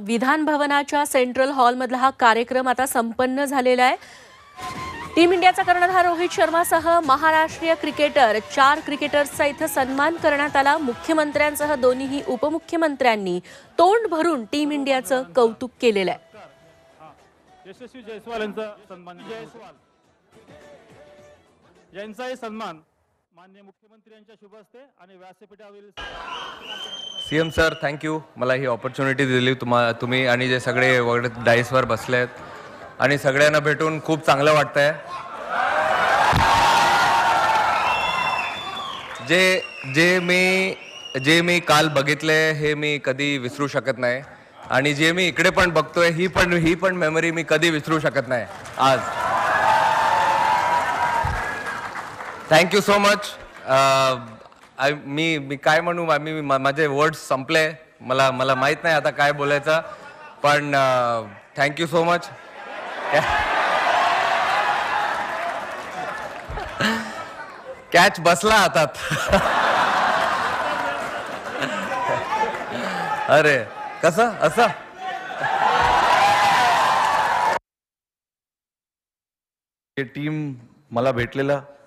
विधान भवनाच्या सेंट्रल हॉलमधला हा कार्यक्रम आता संपन्न झालेला आहे. टीम इंडियाचा कर्णधार रोहित शर्मासह महाराष्ट्रीय क्रिकेटर चार क्रिकेटर्सचा इथं सन्मान करण्यात आला. मुख्यमंत्र्यांसह दोन्हीही उपमुख्यमंत्र्यांनी तोंड भरून टीम इंडियाचं कौतुक केलेलं आहे. यशस्वी जयस्वाल यांचा सन्मान. जयस्वाल. यांचाही सन्मान. मान्य मुख्यमंत्री यांच्या शुभ हस्ते आणि व्यासपीठावरील C M sir thank you मला ही ऑपॉर्च्युनिटी दिली. तुम्हा तुम्ही आणि जे सगळे वगैरे डाईसवर बसले आहेत. आणि सगळ्यांना भेटून खूप चांगलं वाटतंय. जे जे मी जे मी काल बघितले हे मी कधी विसरू शकत नाही. आणि जे मी इकडे पण बघतोय ही पण ही पण मेमरी मी कधी विसरू शकत नाही. आज. थँक्यू सो मच मी मी काय म्हणू मी माझे वर्ड्स संपले. मला मला माहीत नाही आता काय बोलायचं. पण थँक्यू सो मच कॅच बसला हातात. अरे कसं असं? हे टीम मला भेटलेलं.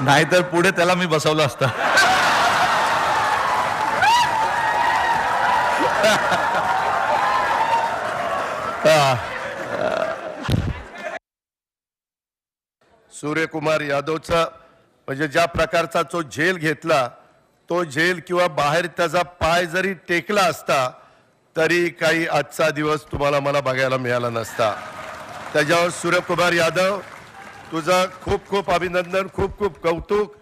नाहीतर पुढे त्याला मी बसवलं असतं. सूर्यकुमार यादवचा म्हणजे ज्या प्रकारचा तो झेल घेतला तो झेल किंवा बाहेर त्याचा पाय जरी टेकला असता तरी काही आजचा दिवस तुम्हाला मला बघायला मिळाला नसता. त्याच्यावर सूर्यकुमार यादव तुझं खूप खूप अभिनंदन खूप खूप कौतुक.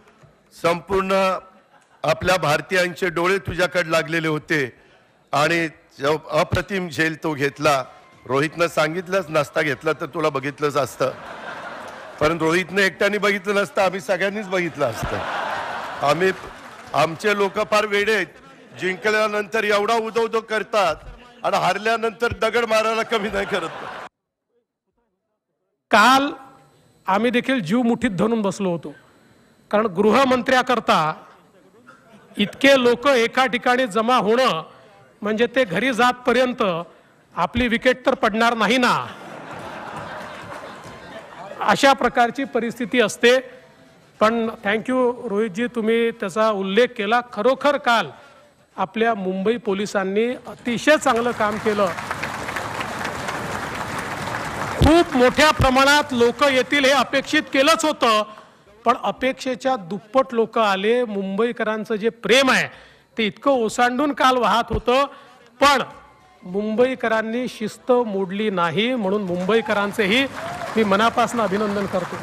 संपूर्ण आपल्या भारतीयांचे डोळे तुझ्याकडे लागलेले होते. आणि अप्रतिम झेल तो घेतला. रोहितनं सांगितलंच नसता घेतला तर तुला बघितलंच असतं. पण रोहितने एकट्याने बघितलं नसतं आम्ही सगळ्यांनीच बघितलं असतं. आम्ही आमचे लोक फार वेडे आहेत. जिंकल्यानंतर एवढा उदो उदो करतात आणि हारल्यानंतर दगड मारायला कमी नाही करत. काल आम्ही देखील जीव मुठीत धरून बसलो होतो. कारण गृहमंत्र्याकरता इतके लोक एका ठिकाणी जमा होणं म्हणजे ते घरी जातपर्यंत आपली विकेट तर पडणार नाही ना. अशा प्रकारची परिस्थिती असते. पण थँक्यू रोहितजी तुम्ही त्याचा उल्लेख केला. खरोखर काल आपल्या मुंबई पोलिसांनी अतिशय चांगलं काम केलं. खूप मोठ्या प्रमाणात लोक येतील हे अपेक्षित केलंच होतं. पण अपेक्षेच्या दुप्पट लोक आले मुंबईकरांचं जे प्रेम आहे ते इतकं ओसांडून काल वाहत होतं. पण मुंबईकरांनी शिस्त मोडली नाही म्हणून मुंबईकरांचेही मी मनापासून अभिनंदन करतो.